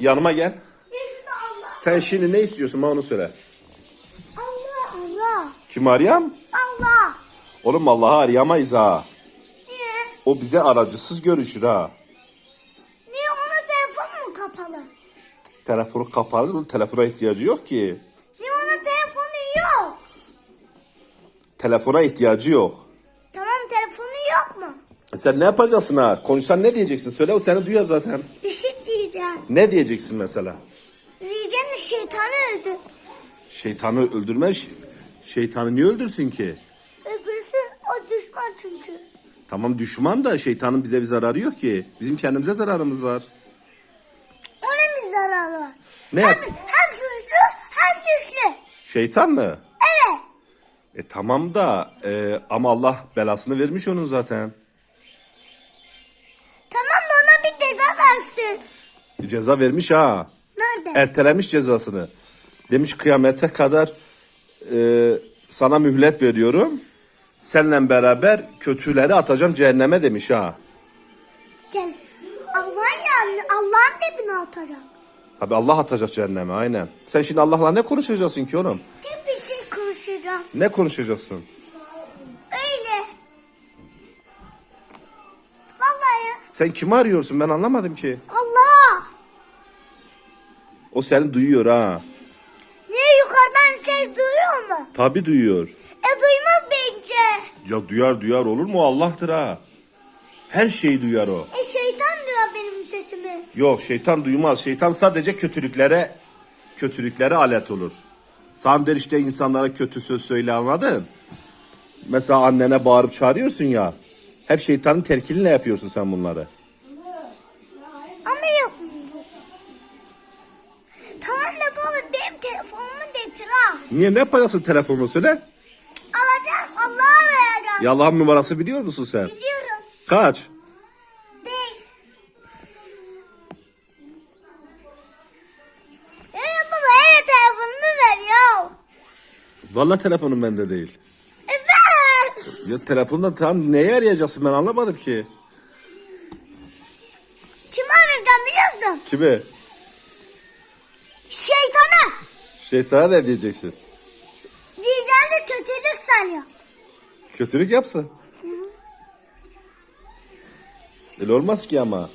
Yanıma gel. Sen şimdi ne istiyorsun bana onu söyle. Allah Allah. Kim arayam? Allah. Oğlum Allah'ı arayamayız ha. Niye? O bize aracısız görüşür ha. Niye onun telefonu mu kapalı? Telefonu kapalı, bunun telefona ihtiyacı yok ki. Niye onun telefonu yok? Telefona ihtiyacı yok. Tamam telefonu yok mu? E Sen ne yapacaksın ha? Konuşsan ne diyeceksin? Söyle o seni duyar zaten. Bir şey diyeceğim. Ne diyeceksin mesela? Diyeceğim de şeytanı öldü. Şeytanı öldürme. ş- Şeytanı niye öldürsün ki? Öbürsün o düşman çünkü. Tamam düşman da şeytanın bize bir zararı yok ki. Bizim kendimize zararımız var. Onun bir zararı var. Ne Hem, hem suçlu hem güçlü. Şeytan mı? Evet. E tamam da e, ama Allah belasını vermiş onun zaten. Ceza vermiş ha. Nerede? Ertelemiş cezasını. Demiş kıyamete kadar e, sana mühlet veriyorum. Seninle beraber kötüleri atacağım cehenneme demiş ha. Gel. Allah'ın yanına, Allah'ın dibine atacak. Tabi Allah atacak cehenneme aynen. Sen şimdi Allah'la ne konuşacaksın ki oğlum? Tek bir şey konuşacağım. Ne konuşacaksın? Öyle. Vallahi Sen kimi arıyorsun ben anlamadım ki. Allah. O seni duyuyor ha. Niye yukarıdan ses duyuyor mu? Tabi duyuyor. E duymaz bence. Ya duyar duyar olur mu Allah'tır ha. Her şeyi duyar o. E şeytan duyuyor benim sesimi. Yok şeytan duymaz. Şeytan sadece kötülüklere kötülüklere alet olur. Sen der işte insanlara kötü söz söyle anladın? Mesela annene bağırıp çağırıyorsun ya. Hep şeytanın telkiniyle yapıyorsun sen bunları. Tamam da baba benim telefonumu getir ha. Niye ne yapacaksın telefonunu söyle? Alacağım Allah'a vereceğim. Yalağım numarası biliyor musun sen? Biliyorum. Kaç? Beş. Evet baba evet telefonumu ver ya. Vallahi telefonum bende değil. E ver. Ya telefonda tam neye arayacaksın ben anlamadım ki. Kimi arayacağım biliyorsun? Kimi? Şeytana ne diyeceksin? Diyeceğim de kötülük sanıyor. Kötülük yapsın. Öyle olmaz ki ama.